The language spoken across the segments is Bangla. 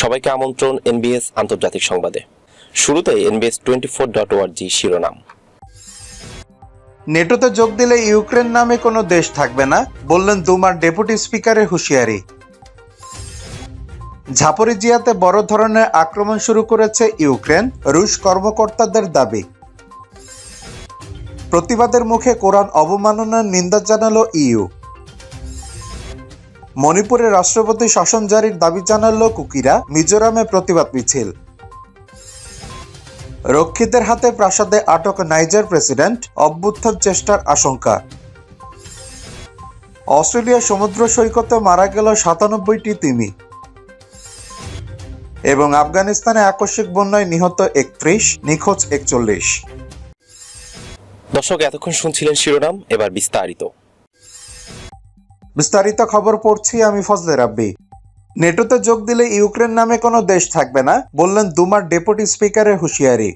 সবাইকে আমন্ত্রণ এনবিএস আন্তর্জাতিক সংবাদে। শুরুতে এনবিএস টোয়েন্টি ফোর ডট ওয়ার্জি শিরোনাম। নেটোতে যোগ দিলে ইউক্রেন নামে কোনো দেশ থাকবে না, বললেন দুমার ডেপুটি স্পিকারের হুঁশিয়ারি। ঝাপরিজিয়াতে বড় ধরনের আক্রমণ শুরু করেছে ইউক্রেন, রুশ কর্মকর্তাদের দাবি। প্রতিবাদের মুখে কোরআন অবমাননার নিন্দা জানালো ইইউ। মণিপুরে রাষ্ট্রপতি শাসন জারির দাবি জানালো কুকিরা মিজোরামে প্রতিবাদ মিছিল। রক্ষীদের হাতে প্রাসাদে আটক নাইজার প্রেসিডেন্ট, অভ্যুত্থান চেষ্টার আশঙ্কা। অস্ট্রেলিয়া সমুদ্র সৈকতে মারা গেল সাতানব্বইটি তিমি। এবং আফগানিস্তানে আকস্মিক বন্যায় নিহত একত্রিশ, নিখোঁজ একচল্লিশ। দর্শক, এতক্ষণ শুনছিলেন শিরোনাম, এবার বিস্তারিত। বিস্তারিত খবর পড়ছি আমি ফজলে রাব্বি। নেটোতে যোগ দিলে ইউক্রেন নামে কোনো দেশ থাকবে না, বললেন দুমার ডেপুটি স্পিকারের হুঁশিয়ারি।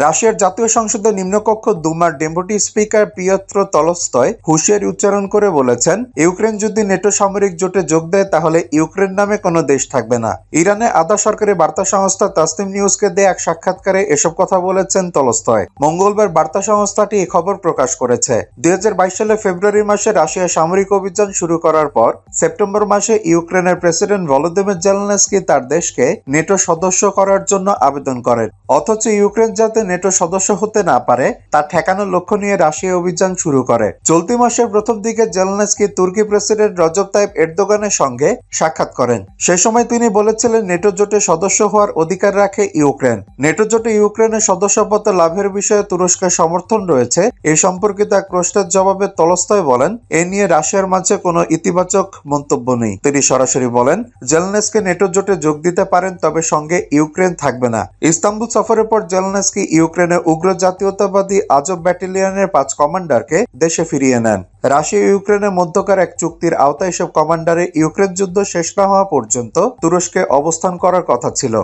রাশিয়ার জাতীয় সংসদের নিম্নকক্ষ দুমার ডেপুটি স্পিকার পিয়ত্র তলস্তয় হুঁশিয়ারি উচ্চারণ করে বলেছেন, ইউক্রেন যদি নেটো সামরিক জোটে যোগ দেয়, তাহলে ইউক্রেন নামে কোনো দেশ থাকবে না। ইরানে আধা সরকারি বার্তা সংস্থা তাসনিম নিউজকে দেয়া এক সাক্ষাৎকারে এসব কথা বলেছেন তলস্তয়। মঙ্গলবার বার্তা সংস্থাটি এ খবর প্রকাশ করেছে। দুই হাজার বাইশ সালে ফেব্রুয়ারি মাসে রাশিয়া সামরিক অভিযান শুরু করার পর, সেপ্টেম্বর মাসে ইউক্রেনের প্রেসিডেন্ট ভলোদিমির জেলনেস্কি তার দেশকে নেটো সদস্য করার জন্য আবেদন করেন। অথচ ইউক্রেন যাতে নেটো সদস্য হতে না পারে, তা ঠেকানোর লক্ষ্য নিয়ে রাশিয়া অভিযান শুরু করে। চলতি মাসের প্রথম দিকে জেলনেস্কি তুর্কি প্রেসিডেন্ট রজব তাইপ এরদোগানের সঙ্গে সাক্ষাৎ করেন। সে সময় তিনি বলেছিলেন, নেটো জোটে সদস্য হওয়ার অধিকার রাখে ইউক্রেন। নেটো জোটে ইউক্রেনের সদস্যপদ লাভের বিষয়ে তুরস্কের সমর্থন রয়েছে। এই সম্পর্কিত এক প্রশ্নের জবাবে তলস্তয় বলেন, এ নিয়ে রাশিয়ার মাঝে কোনো ইতিবাচক মন্তব্য নেই। তিনি সরাসরি বলেন, জেলনেসকে নেটো জোটে যোগ দিতে পারেন, তবে সঙ্গে ইউক্রেন থাকবে না। ইস্তাম্বুল সফরের পর জেলনেস্কি ইউক্রেনের উগ্র জাতীয়তাবাদী আজব ব্যাটালিয়নের পাঁচ কমান্ডারকে দেশে ফিরিয়ে নেন। রাশিয়া ইউক্রেনের মধ্যকার এক চুক্তির আওতায় সব কমান্ডারে ইউক্রেন যুদ্ধ শেষ না হওয়া পর্যন্ত তুরস্কে অবস্থান করার কথা ছিল।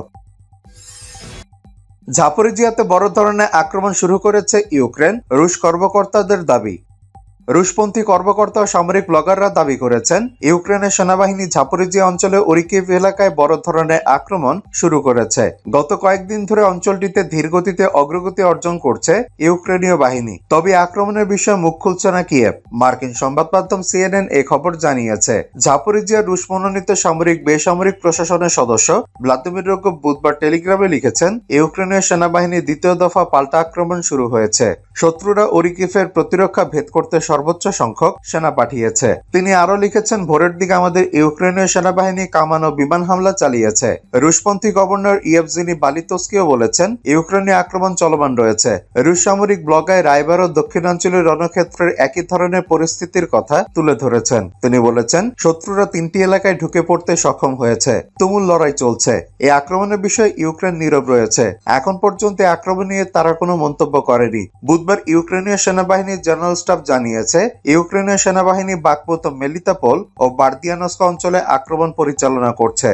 ঝাপরিজিয়াতে বড় ধরনের আক্রমণ শুরু করেছে ইউক্রেন, রুশ কর্মকর্তাদের দাবি। রুশপন্থী কর্মকর্তা ও সামরিক ব্লগাররা দাবি করেছেন, ইউক্রেনের সেনাবাহিনী ঝাপরিজিয়া অঞ্চলে ওরিকিভ এলাকায় বড় ধরনের আক্রমণ শুরু করেছে। গত কয়েকদিন ধরে অঞ্চলটিতে ধীরগতিতে অগ্রগতি অর্জন করছে ইউক্রেনীয় বাহিনী। তবে আক্রমণের বিষয়ে মুখ খুলছে না কিয়েভ। মার্কিন সংবাদ মাধ্যম সিএনএন এ খবর জানিয়েছে ঝাপরিজিয়া রুশ মনোনীত সামরিক বেসামরিক প্রশাসনের সদস্য ভ্লাদিমির রোগব বুধবার টেলিগ্রামে লিখেছেন, ইউক্রেনীয় সেনাবাহিনীর দ্বিতীয় দফা পাল্টা আক্রমণ শুরু হয়েছে। শত্রুরা ওরিকিফের প্রতিরক্ষা ভেদ করতে সর্বোচ্চ সংখ্যক সেনা পাঠিয়েছে। তিনি আরও লিখেছেন, ভোরের দিকে আমাদের ইউক্রেনীয় সেনাবাহিনী কামান ও বিমান হামলা চালিয়েছে। রুশপন্থী গভর্নর ইয়েভজিনি বালিতস্কিও বলেছেন, ইউক্রেনীয় আক্রমণ চলমান রয়েছে। রুশ সামরিক ব্লগায় রাইবার ও দক্ষিণাঞ্চলের রণক্ষেত্রের একই ধরনের পরিস্থিতির কথা তুলে ধরেছেন। তিনি বলেছেন, শত্রুরা তিনটি এলাকায় ঢুকে পড়তে সক্ষম হয়েছে। তুমুল লড়াই চলছে। এই আক্রমণের বিষয়ে ইউক্রেন নীরব রয়েছে। এখন পর্যন্ত আক্রমণ নিয়ে তারা কোনো মন্তব্য করেনি। বুধবার ইউক্রেনীয় সেনাবাহিনীর জেনারেল স্টাফ জানিয়েছে ইউক্রেনীয় সেনাবাহিনী বাকপুত মেলিতাপোল ও বার্দিয়ানস্ক অঞ্চলে আক্রমণ পরিচালনা করছে।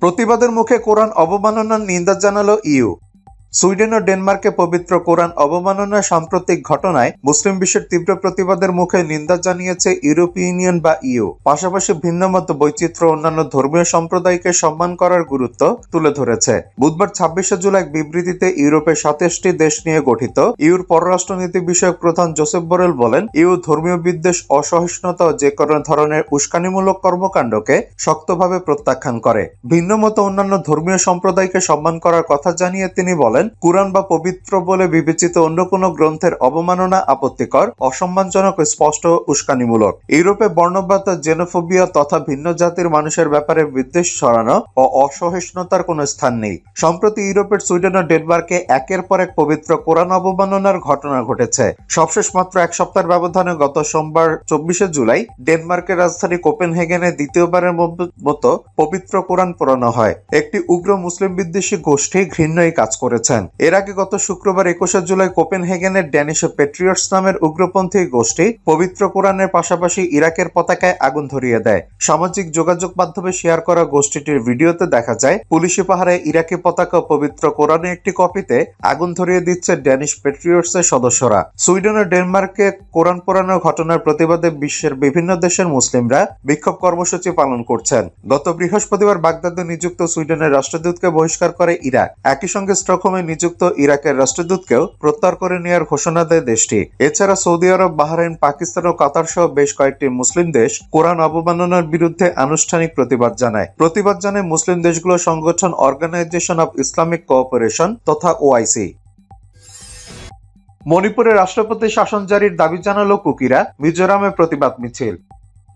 প্রতিবাদের মুখে কোরআন অবমাননার নিন্দা জানালো ইউ। সুইডেন ও ডেনমার্কে পবিত্র কোরআন অবমাননার সাম্প্রতিক ঘটনায় মুসলিম বিশ্বের তীব্র প্রতিবাদের মুখে নিন্দা জানিয়েছে ইউরোপীয় ইউনিয়ন বা ইউ। পাশাপাশি ভিন্নমত বৈচিত্র্য অন্যান্য ধর্মীয় সম্প্রদায়কে সম্মান করার গুরুত্ব তুলে ধরেছে। বুধবার ছাব্বিশে জুলাই এক বিবৃতিতে ইউরোপের সাতাশটি দেশ নিয়ে গঠিত ইউর পররাষ্ট্রনীতি বিষয়ক প্রধান জোসেফ বোরেল বলেন, ইউ ধর্মীয় বিদ্বেষ, অসহিষ্ণুতা যে কোনো ধরনের উস্কানিমূলক কর্মকাণ্ডকে শক্তভাবে প্রত্যাখ্যান করে। ভিন্নমত অন্যান্য ধর্মীয় সম্প্রদায়কে সম্মান করার কথা জানিয়ে তিনি বলেন কুরআন বা পবিত্র বলে বিবেচিত অন্য কোনো গ্রন্থের অবমাননা আপত্তিকর, অসম্মানজনক স্পষ্ট উস্কানিমূলক। ইউরোপে বর্ণবাদ জেনোফোবিয়া তথা ভিন্ন জাতির মানুষের ব্যাপারে বিদ্বেষ ছড়ানো ও অসহিষ্ণুতার কোনো স্থান নেই। সম্প্রতি ইউরোপের সুইডেন ও ডেনমার্কে একের পর এক পবিত্র কোরআন অবমাননার ঘটনা ঘটেছে। সবশেষ মাত্র এক সপ্তাহের ব্যবধানে গত সোমবার, চব্বিশে জুলাই, ডেনমার্কের রাজধানী কোপেনহেগেনে দ্বিতীয়বারের মতো পবিত্র কোরআন পড়ানো হয়। একটি উগ্র মুসলিম বিদ্বেষী গোষ্ঠী ঘৃণ্য এই কাজ করেছে। করেছেন এর আগে গত শুক্রবার একুশে জুলাই কোপেনহেগেনের ড্যানিশ পেট্রিয়টস নামের উগ্রপন্থী গোষ্ঠী পবিত্র কোরআনের পাশাপাশি ইরাকের পতাকায় আগুন ধরিয়ে দেয়। সামাজিক যোগাযোগ মাধ্যমে শেয়ার করা গোষ্ঠীটির ভিডিওতে দেখা যায়, পুলিশি পাহারায় ইরাকি পতাকা পবিত্র কোরআনের একটি কপিতে আগুন ধরিয়ে দিচ্ছে ড্যানিশ পেট্রিয়টস এর সদস্যরা। সুইডেন ও ডেনমার্কে কোরআন পোড়ানোর ঘটনার প্রতিবাদে বিশ্বের বিভিন্ন দেশের মুসলিমরা বিক্ষোভ কর্মসূচি পালন করছেন। গত বৃহস্পতিবার বাগদাদে নিযুক্ত সুইডেনের রাষ্ট্রদূতকে বহিষ্কার করে ইরাক। একই সঙ্গে স্টকহোমে নিযুক্ত ইরাকের রাষ্ট্রদূতকেও প্রত্যাহার করে নেওয়ার ঘোষণা দেয় দেশটি। এছাড়া সৌদি আরব, বাহরাইন, পাকিস্তান ও কাতার সহ বেশ কয়েকটি মুসলিম দেশ কোরআন অবমাননার বিরুদ্ধে আনুষ্ঠানিক প্রতিবাদ জানায়। প্রতিবাদ জানায় মুসলিম দেশগুলো সংগঠন অর্গানাইজেশন অব ইসলামিক কোঅপারেশন তথা ওআইসি মণিপুরে রাষ্ট্রপতি শাসন জারির দাবি জানালো কুকিরা। মিজোরামে প্রতিবাদ মিছিল।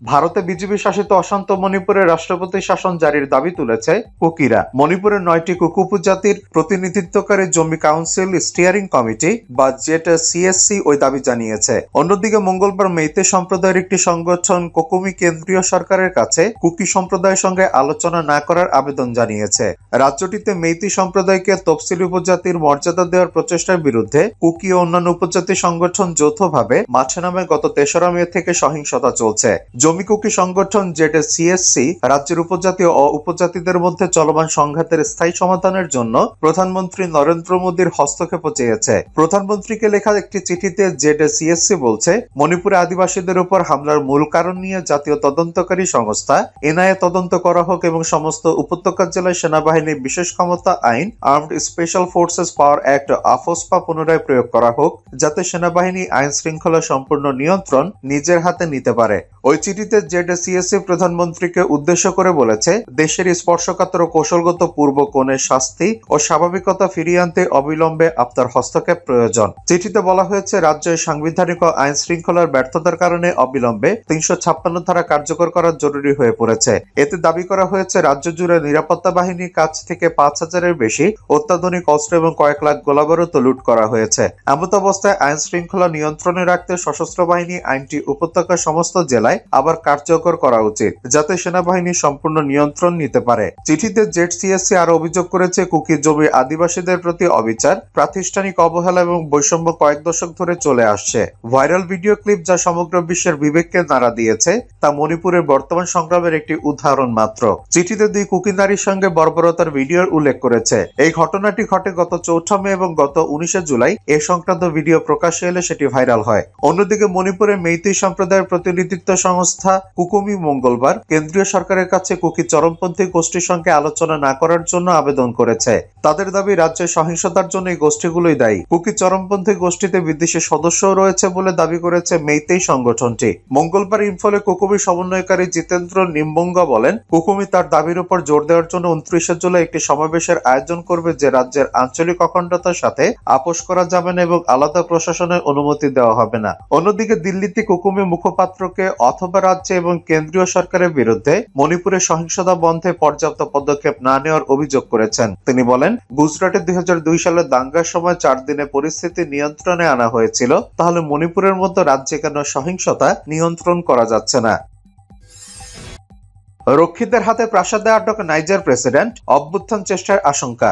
ভারতে বিজেপি শাসিত অশান্ত মণিপুরের রাষ্ট্রপতি শাসন জারির দাবি তুলেছে কুকিরা মণিপুরের নয়টি কুকু উপজাতির প্রতিনিধিত্বকারী জমি কাউন্সিল স্টিয়ারিং কমিটি বা যেটা সিএসসি ওই দাবি জানিয়েছে। অন্যদিকে মঙ্গলবার মেইতে সম্প্রদায়ের একটি সংগঠন কোকুমি কেন্দ্রীয় সরকারের কাছে কুকি সম্প্রদায়ের সঙ্গে আলোচনা না করার আবেদন জানিয়েছে। রাজ্যটিতে মেইতি সম্প্রদায়কে তফসিলি উপজাতির মর্যাদা দেওয়ার প্রচেষ্টার বিরুদ্ধে কুকি ও অন্যান্য উপজাতি সংগঠন যৌথভাবে মাঠে নামে গত তেসরা মে থেকে সহিংসতা চলছে। জমি কুকি সংগঠন যেটা সিএসসি রাজ্যের উপজাতি ও উপজাতিদের মধ্যে চলমান সংঘাতের স্থায়ী সমাধানের জন্য প্রধানমন্ত্রী নরেন্দ্র মোদীর হস্তক্ষেপ চেয়েছে। প্রধানমন্ত্রীকে লেখা একটি চিঠিতে জেডে সিএসসি বলছে, মণিপুরে আদিবাসীদের উপর হামলার মূল কারণ নিয়ে জাতীয় তদন্তকারী সংস্থা, এনআইএ তদন্ত করা হোক এবং সমস্ত উপত্যকা জেলায় সেনাবাহিনীর বিশেষ ক্ষমতা আইন, Armed Special Forces Power Act AFSPA পুনরায় প্রয়োগ করা হোক, যাতে সেনাবাহিনী আইন শৃঙ্খলা সম্পূর্ণ নিয়ন্ত্রণ নিজের হাতে নিতে পারে। ওই চিঠিতে জেডে সিএসসি প্রধানমন্ত্রীকে উদ্দেশ্য করে বলেছে, দেশের স্পর্শকাতর কৌশলগত পূর্ব কোণের শাস্তি ও স্বাভাবিকতা ফিরিয়ে আনতে অবিলম্বে আপনার হস্তক্ষেপ প্রয়োজন। চিঠিতে বলা হয়েছে, রাজ্যের সাংবিধানিক আইন শৃঙ্খলার ব্যর্থতার কারণে অবিলম্বে তিনশো ছাপ্পান্ন ধারা কার্যকর করা জরুরি হয়ে পড়েছে। এতে দাবি করা হয়েছে, রাজ্য জুড়ে নিরাপত্তা বাহিনীর কাছ থেকে পাঁচ হাজারের বেশি অত্যাধুনিক অস্ত্র এবং কয়েক লাখ গোলাবারুদ লুট করা হয়েছে। এমত অবস্থায় আইন শৃঙ্খলা নিয়ন্ত্রণে রাখতে সশস্ত্র বাহিনী, আইনটি উপত্যকার সমস্ত জেলায় আবার কার্যকর করা উচিত, যাতে সেনাবাহিনী সম্পূর্ণ নিয়ন্ত্রণ নিতে পারে। চিঠিতে জেড সিএসসি আরও অভিযোগ করেছে, কুকি জমি আদিবাসীদের প্রতি অবিচার, প্রাতিষ্ঠানিক অবহেলা এবং বৈষম্য কয়েক দশক ধরে চলে আসছে। ভাইরাল ভিডিও ক্লিপ যা সমগ্র বিশ্বের বিবেককে নাড়া দিয়েছে, তা মণিপুরের বর্তমান সংগ্রামের একটি উদাহরণ মাত্র। চিঠিতে দুই কুকি নারীর সঙ্গে বর্বরতার ভিডিওর উল্লেখ করেছে। এই ঘটনাটি ঘটে গত চৌঠা মে এবং গত উনিশে জুলাই। এ সংক্রান্ত ভিডিও প্রকাশ্যে এলে সেটি ভাইরাল হয়। অন্যদিকে মণিপুরের মেইতি সম্প্রদায়ের প্রতিনিধিত্ব সংস্থা কুকুমি মঙ্গলবার কেন্দ্রীয় সরকারের কাছে কুকি চরমপন্থী গোষ্ঠীর সঙ্গে আলোচনা না করার জন্য আবেদন করেছে। তাদের দাবি রাজ্যের সহিংসতার জন্য এই গোষ্ঠীগুলোই দায়ী। কুকি চরমপন্থী গোষ্ঠীতে বিদেশি সদস্যও রয়েছে বলে দাবি করেছে মেইতেই সংগঠনটি। মঙ্গলবার ইম্ফলে কুকুমি সমন্বয়কারী জিতেন্দ্র নিম্বঙ্গা বলেন, কুকুমি তার দাবির উপর জোর দেওয়ার জন্য উনত্রিশে জুলাই একটি সমাবেশের আয়োজন করবে যে রাজ্যের আঞ্চলিক অখণ্ডতার সাথে আপোষ করা যাবে না এবং আলাদা প্রশাসনের অনুমতি দেওয়া হবে না। অন্যদিকে দিল্লিতে কুকুমি মুখপাত্রকে অথবা রাজ্যে এবং কেন্দ্রীয় সরকারের বিরুদ্ধে মণিপুরে সহিংসতা বন্ধে পর্যাপ্ত পদক্ষেপ না নেওয়ার অভিযোগ করেছেন। তিনি বলেন, গুজরাটে দুই সালে দাঙ্গার সময় চার দিনে পরিস্থিতি নিয়ন্ত্রণে আনা হয়েছিল, তাহলে মণিপুরের মতো রাজ্যে কেন সহিংসতা নিয়ন্ত্রণ করা যাচ্ছে না? রক্ষীদের হাতে প্রাসাদে আটক নাইজার প্রেসিডেন্ট, অভ্যুত্থান চেষ্টার আশঙ্কা।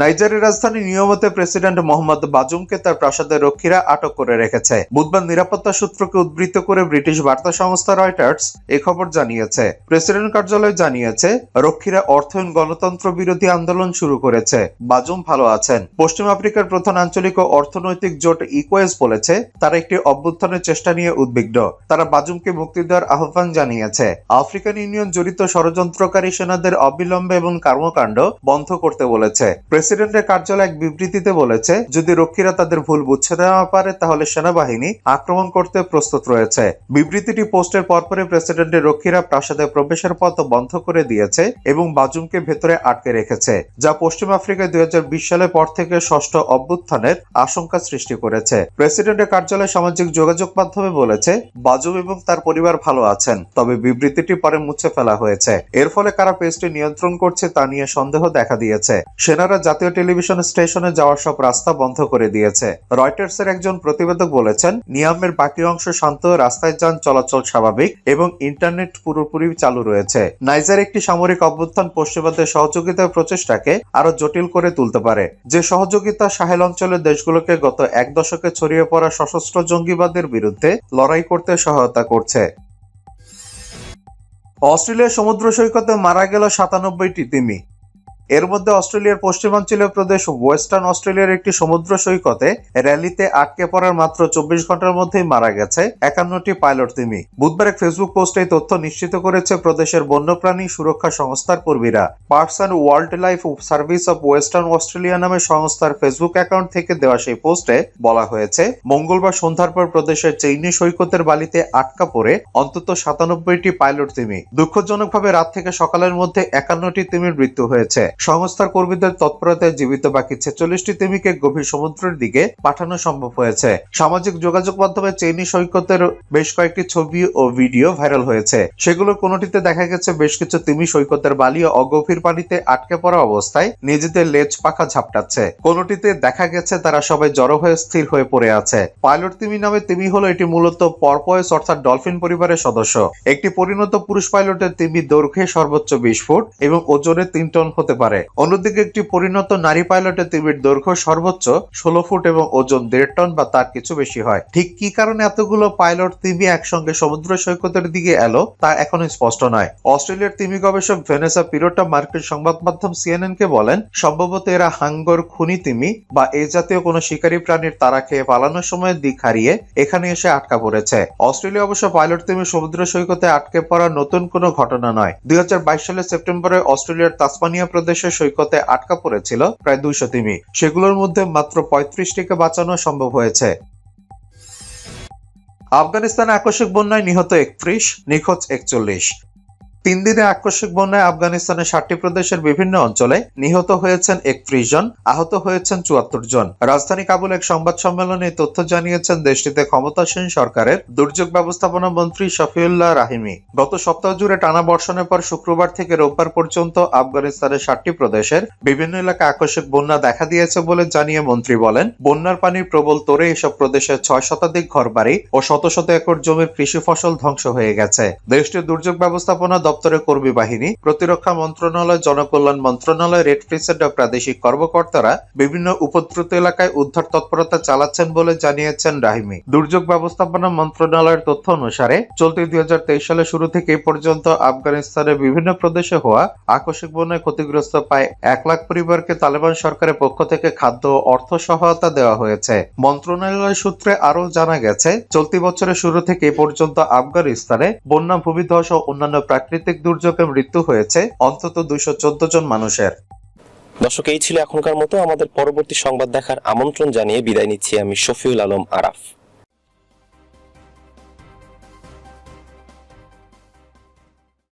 নাইজারের রাজধানী নিয়মতে প্রেসিডেন্ট মোহাম্মদ বাজুমকে তার প্রাসাদের রক্ষীরা আটক করে রেখেছে। বুধবার নিরাপত্তা সূত্রকে উদ্ধৃত করে ব্রিটিশ বার্তা সংস্থা রয়টার্স এ খবর জানিয়েছে। প্রেসিডেন্ট কার্যালয় জানিয়েছে, রক্ষীরা অর্থায়ন গণতন্ত্র বিরোধী আন্দোলন শুরু করেছে। বাজুম ভালো আছেন। পশ্চিম আফ্রিকার প্রধান আঞ্চলিক ও অর্থনৈতিক জোট ইকোয়েস বলেছে, তারা একটি অভ্যুত্থানের চেষ্টা নিয়ে উদ্বিগ্ন। তারা বাজুমকে মুক্তি দেওয়ার আহ্বান জানিয়েছে। আফ্রিকান ইউনিয়ন জড়িত ষড়যন্ত্রকারী সেনাদের অবিলম্বে এবং কর্মকাণ্ড বন্ধ করতে বলেছে। প্রেসিডেন্টের কার্যালয় এক বিবৃতিতে বলেছে, যদি রক্ষীরা তাদের ভুল বুঝে দেওয়া পারে, তাহলে সেনাবাহিনী আক্রমণ করতে প্রস্তুত রয়েছে। বিবৃতিটি পোস্টের পরপরই প্রেসিডেন্টের রক্ষীরা প্রাসাদে প্রবেশের পথ বন্ধ করে দিয়েছে এবং বাজুমকে ভেতরে আটকে রেখেছে, যা পশ্চিম আফ্রিকায় দুই সালের পর থেকে ষষ্ঠ অভ্যুত্থানের আশঙ্কা সৃষ্টি করেছে। প্রেসিডেন্টের কার্যালয় সামাজিক যোগাযোগ মাধ্যমে বলেছে, বাজুম এবং তার পরিবার ভালো আছেন, তবে বিবৃতিটি পরে মুছে ফেলা হয়েছে। এর ফলে কারা পেজটি নিয়ন্ত্রণ করছে তা নিয়ে সন্দেহ দেখা দিয়েছে। সেনারা জাতীয় টেলিভিশন স্টেশনে যাওয়ার সব রাস্তা বন্ধ করে দিয়েছে। রয়টার্সের একজন প্রতিবেদক বলেছেন, নিয়ামের বাকি অংশ শান্ত, রাস্তায় যান, চলাচল স্বাভাবিক এবং ইন্টারনেট পুরোপুরি চালু রয়েছে। নাইজার একটি সামরিক অভ্যুত্থান পশ্চিমাদের সহযোগিতার প্রচেষ্টাকে আরও জটিল করে তুলতে পারে। যে সহযোগিতা সাহেল অঞ্চলের দেশগুলোকে গত এক দশকে ছড়িয়ে পড়া সশস্ত্র জঙ্গিবাদের বিরুদ্ধে লড়াই করতে সহায়তা করছে। অস্ট্রেলিয়ার সমুদ্র সৈকতে মারা গেল সাতানব্বইটি তিমি। এর মধ্যে অস্ট্রেলিয়ার পশ্চিমাঞ্চলীয় প্রদেশ ওয়েস্টার্ন অস্ট্রেলিয়ার একটি সমুদ্র সৈকতে র্যালিতে আটকে পড়ার মাত্র চব্বিশ ঘণ্টার মধ্যেই মারা গেছে একান্নটি পাইলট তিমি। বুধবার এক ফেসবুক পোস্টে এই তথ্য নিশ্চিত করেছে প্রদেশের বন্যপ্রাণী সুরক্ষা সংস্থার কর্মীরা। Parks and Wildlife Service of Western Australia নামে সংস্থার ফেসবুক অ্যাকাউন্ট থেকে দেওয়া সেই পোস্টে বলা হয়েছে, মঙ্গলবার সন্ধ্যার পর প্রদেশের চেইনি সৈকতের বালিতে আটকা পড়ে অন্তত সাতানব্বইটি পাইলট তিমি। দুঃখজনকভাবে রাত থেকে সকালের মধ্যে একান্নটি তিমির মৃত্যু হয়েছে। সংস্থার কর্মীদের তৎপরতায় জীবিত বাকি ছেচল্লিশটি তিমিকে গভীর সমুদ্রের দিকে পাঠানো সম্ভব হয়েছে। সামাজিক যোগাযোগ মাধ্যমে চেইনি সৈকতের বেশ কয়েকটি ছবি ও ভিডিও ভাইরাল হয়েছে। সেগুলোর কোনোটিতে দেখা গেছে বেশ কিছু তিমি সৈকতের বালি ও অগভীর পানিতে আটকে পড়া অবস্থায় নিজেদের লেজ পাখা ঝাপটাচ্ছে। কোনোটিতে দেখা গেছে তারা সবাই জড়ো হয়ে স্থির হয়ে পড়ে আছে। পাইলট তিমি নামে তিমি হলো এটি মূলত পরপয়েস অর্থাৎ ডলফিন পরিবারের সদস্য। একটি পরিণত পুরুষ পাইলটের তিমি দৈর্ঘ্যে সর্বোচ্চ বিশ ফুট এবং ওজনে তিন টন হতে পারে। অন্যদিকে একটি পরিণত নারী পাইলটের তিমির দৈর্ঘ্য সর্বোচ্চ ষোলো ফুট এবং ওজন দেড় টন বা তার কিছু বেশি হয়। ঠিক কি কারণে এতগুলো পাইলট তিমি একসঙ্গে সমুদ্র সৈকতের দিকে এলো তা এখনও স্পষ্ট নয়। অস্ট্রেলিয়ার তিমি গবেষক ভেনেসা পিরোটা মার্কিন সংবাদ মাধ্যম সিএনএন কে বলেন, সম্ভবত এরা হাঙ্গর খুনি তিমি বা এই জাতীয় কোনো শিকারী প্রাণীর তারা খেয়ে পালানোর সময় দিক হারিয়ে এখানে এসে আটকা পড়েছে। অস্ট্রেলিয়া অবশ্য পাইলট তিমি সমুদ্র সৈকতে আটকে পড়া নতুন কোনো ঘটনা নয়। দুই সালের সেপ্টেম্বরে অস্ট্রেলিয়ার তাসমানিয়া প্রদেশের সৈকতে আটকা পড়েছিল প্রায় দুইশো তিমি। সেগুলোর মধ্যে মাত্র পঁয়ত্রিশটিকে বাঁচানো সম্ভব হয়েছে। আফগানিস্তানে আকস্মিক বন্যায় নিহত একত্রিশ, নিখোঁজ একচল্লিশ। তিন দিনে আকস্মিক বন্যায় আফগানিস্তানের ষাটটি প্রদেশের বিভিন্ন অঞ্চলে নিহত হয়েছেন একত্রিশ জন, আহত হয়েছেন চুয়াত্তর জন। রাজধানী কাবুল এক সংবাদ সম্মেলনে তথ্য জানিয়েছেন দেশটিতে ক্ষমতাসীন সরকারের দুর্যোগ ব্যবস্থাপনা মন্ত্রী শফিউল্লাহ রাহিমি। গত সপ্তাহ জুড়ে টানা বর্ষণের পর শুক্রবার থেকে রোববার পর্যন্ত আফগানিস্তানের ষাটটি প্রদেশের বিভিন্ন এলাকায় আকস্মিক বন্যা দেখা দিয়েছে বলে জানিয়ে মন্ত্রী বলেন, বন্যার পানির প্রবল তোরে এসব প্রদেশের ছয় শতাধিক ঘরবাড়ি ও শত শত একর জমির কৃষি ফসল ধ্বংস হয়ে গেছে। দেশটির দুর্যোগ ব্যবস্থাপনা দপ্তরের কর্মী বাহিনী, প্রতিরক্ষা মন্ত্রণালয়, জনকল্যাণ মন্ত্রণালয় রেড ক্রিসেন্ট ও প্রাদেশিক কর্মকর্তারা বিভিন্ন উপদ্রুত এলাকায় উদ্ধার তৎপরতা চালাচ্ছেন বলে জানিয়েছেন রাহিমি। দুর্যোগ ব্যবস্থাপনা মন্ত্রণালয়ের তথ্য অনুসারে, চলতি দুই সালের শুরু থেকে এই পর্যন্ত আফগানিস্তানের বিভিন্ন প্রদেশে হওয়া আকস্মিক বন্যায় ক্ষতিগ্রস্ত প্রায় এক লাখ পরিবারকে তালেবান সরকারের পক্ষ থেকে খাদ্য ও অর্থ সহায়তা দেওয়া হয়েছে। মন্ত্রণালয় সূত্রে আরও জানা গেছে, চলতি বছরের শুরু থেকে এ পর্যন্ত আফগানিস্তানে বন্যা, ভূমিধস ও অন্যান্য প্রাকৃতিক দুর্যোগে মৃত্যু হয়েছে অন্তত দুইশো চোদ্দ জন মানুষের। দর্শক, এই ছিল এখনকার মতো। আমাদের পরবর্তী সংবাদ দেখার আমন্ত্রণ জানিয়ে বিদায় নিচ্ছি আমি শফিউল আলম আরাফ।